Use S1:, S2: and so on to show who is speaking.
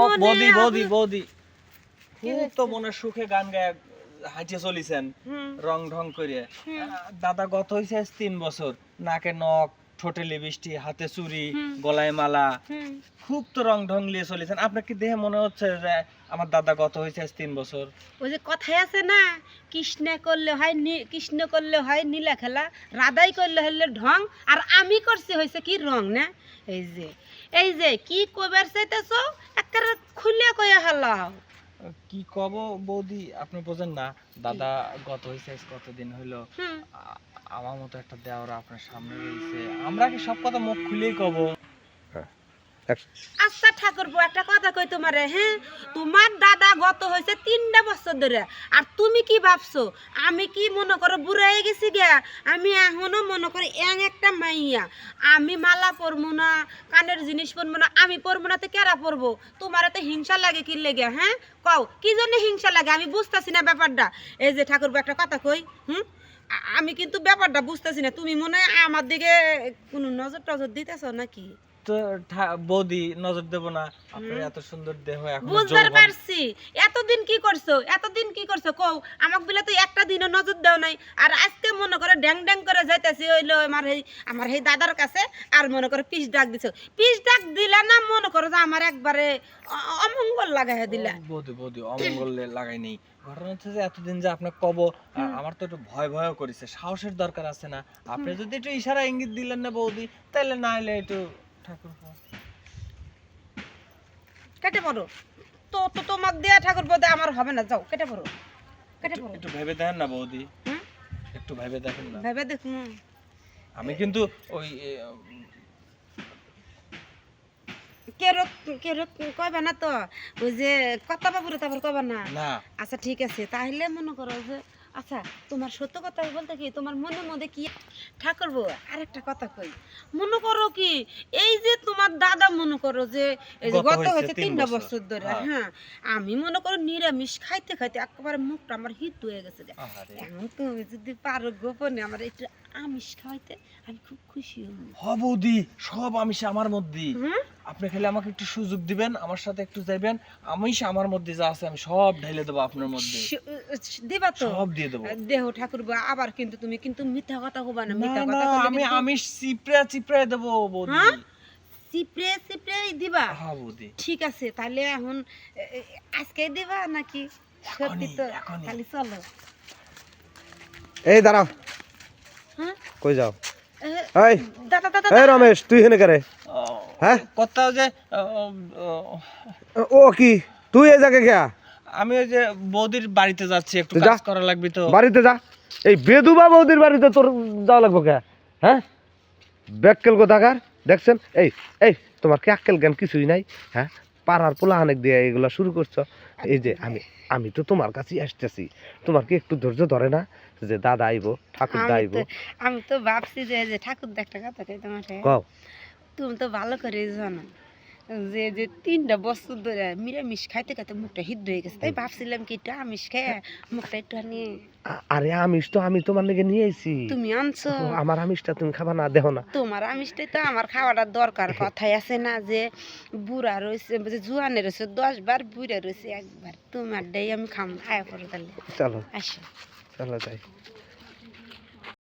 S1: ও বৌদি বৌদি বৌদি। খুব তো মনে সুখে গান গায়ে হাঁটিয়ে চলিছেন রং ঢং করে দাদা গত হয়েছে তিন বছর। নাকে নখ ঠোঁটে হাতে
S2: হুম।
S1: গলায় মালা। খুব তো রং ঢং নিয়ে চলেছেন। আপনার কি দেহে মনে হচ্ছে যে আমার দাদা গত হয়েছে তিন বছর?
S2: ওই যে কথায় আছে না কৃষ্ণ করলে হয় কৃষ্ণ করলে হয় নীলা খেলা রাধাই করলে হলে ঢং আর আমি করছি হয়েছে কি রং না? এই যে এই যে কি কইবার চাইতেছ? একেবারে খুলে কইয়া হালাও।
S1: কি কব বৌদি? আপনি বোঝেন না। দাদা গত হইছে কতদিন হইল? আমার মতো একটা দেওয়ার আপনার সামনে রয়েছে। আমরা কি সব কথা মুখ খুলেই কব?
S2: আচ্ছা ঠাকুর একটা কথা কই তোমারে হ্যাঁ? তোমার দাদা গত হয়েছে তিনটা বছর ধরে, আর তুমি কি ভাবছ? আমি কি মনে করো বুড়াই গেছি গিয়া? আমি এখনও মনে করি এং একটা মাইয়া। আমি মালা পরবো না, কানের জিনিস পরবো না, আমি পরবো না, তো কেরা পরবো? তোমার তো হিংসা লাগে কি লেগে হ্যাঁ? কও, কি জন্য হিংসা লাগে? আমি বুঝতেছি না ব্যাপারটা। এই যে ঠাকুর একটা কথা কই, হুম? আমি কিন্তু ব্যাপারটা বুঝতেছি না। তুমি মনে হয় আমার দিকে কোনো নজর টজর দিতেছ নাকি?
S1: তো বৌদি নজর দেব না। আপনার এত সুন্দর দেহ এখন
S2: বুঝতে পারছি। এতদিন কি করছ? এতদিন কি করছ? কও আমাক বলে তো একটা দিনও নজর দাও নাই। আর আজকে মনে করে ড্যাং ড্যাং করে যাইতেছি হইল আমার এই আমার এই দাদার কাছে আর মনে করে পিস ডাক দিছো। পিস ডাক দিলা না মনে করো যে আমার একবারে অমঙ্গল লাগাই দিলা।
S1: বৌদি বৌদি অমঙ্গলে লাগাই নেই। ঘটনা হচ্ছে যে এতদিন যে আপনাকে কব। আমার তো একটু ভয় ভয় করেছে। সাহসের দরকার আছে না। আপনি যদি একটু ইশারা ইঙ্গিত দিলেন না বৌদি তাহলে না হলে একটু
S2: কেটে পড়ো তো তো তোমাক দেয়া ঠাকুর পদে আমার হবে না যাও কেটে পড়ো কেটে পড়ো
S1: একটু ভেবে দেখেন না বৌদি। একটু ভেবে দেখেন না।
S2: ভেবে দেখুন।
S1: আমি কিন্তু ওই এ,
S2: কেরত কেরত কইবা না তো? ওই যে কথা বাবুরে তারপর কইবা না?
S1: না।
S2: আচ্ছা ঠিক আছে তাহলে মনে করো যে আচ্ছা তোমার সত্য কথা বলতে কি তোমার মনের মধ্যে কি ঠাকুর বউ? আরেকটা কথা কই মনে করো কি এই যে তোমার দাদা মনে করো যে
S1: গত হয়েছে
S2: তিনটা
S1: বছর।
S2: ধরে
S1: হ্যাঁ।
S2: হ্যাঁ আমি মনে করো নিরামিষ খাইতে খাইতে একেবারে মুখটা আমার হিট হয়ে গেছে এখন তুমি যদি পারো গোপনে আমার একটু আমিষ খাইতে আমি খুব খুশি হব।
S1: বৌদি সব আমিষ আমার মধ্যে। আপনি খালি আমাকে একটু সুযোগ দিবেন আমার সাথে একটু যাইবেন আমিষ আমার মধ্যে যা আছে আমি সব ঢেলে দেবো আপনার মধ্যে।
S2: দিবা তো?
S1: সব দিয়ে দেবো।
S2: দেহ ঠাকুর আবার কিন্তু তুমি কিন্তু মিথ্যা কথা হবা না মিথ্যা কথা
S1: আমি আমিষ চিপড়ে চিপড়ে দেবো বৌদি।
S2: হ্যাঁ? চিপড়ে চিপড়ে দিবা?
S1: হ্যাঁ বৌদি।
S2: ঠিক আছে তাহলে এখন আজকে দিবা নাকি? সত্যি তো। খালি চলো।
S3: এই দাঁড়াও।
S2: হ্যাঁ?
S3: কই যাও? এই
S2: দাদা দাদা
S3: এই রমেশ তুই হেনে করে হ্যাঁ?
S1: কথা যে ও,
S3: কি? তুই এই জায়গায় গিয়া?
S1: আমি ওই যে বৌদির বাড়িতে যাচ্ছি একটু কাজ করা লাগবে তো।
S3: বাড়িতে যা। এই বেদুবা বৌদির বাড়িতে তোর যাওয়া লাগবো কে হ্যাঁ? ব্যাককেল কোথাকার? দেখছেন? এই এই তোমার কি আক্কেল জ্ঞান কিছুই নাই? হ্যাঁ? পাড়ার পোলা অনেক দিয়ে এগুলা শুরু করছ। এই যে আমি আমি তো তোমার কাছেই আসতেছি। তোমার কি একটু ধৈর্য ধরে না? যে দাদা আইবো ঠাকুর
S2: আমি
S3: আইবো।
S2: আমি তো ভাবছি যে ঠাকুর একটা কথা কই তোমার
S3: কও।
S2: তুমি তো ভালো করে জানো যে যে তিনটা বছর ধরে নিরামিষ খাইতে খাইতে মুখটা হিদ্ধ হয়ে গেছে। তাই ভাবছিলাম কি একটু আমিষ খেয়ে মুখটা একটু নিয়ে
S3: আরে আমিষ তো আমি তোমার লেগে নিয়ে আইছি।
S2: তুমি আনছো।
S3: আমার আমিষটা তুমি খাবা না দেখো না।
S2: তোমার আমিষটাই তো আমার খাওয়াটা দরকার। কথাই আছে না যে বুড়া রয়েছে যে জুয়ানে রয়েছে দশ বার বুড়া রয়েছে একবার। তোমার ডাই আমি খাম। আয়া পড়ে তাহলে।
S3: চলো।
S2: আসো।
S3: চলো যাই।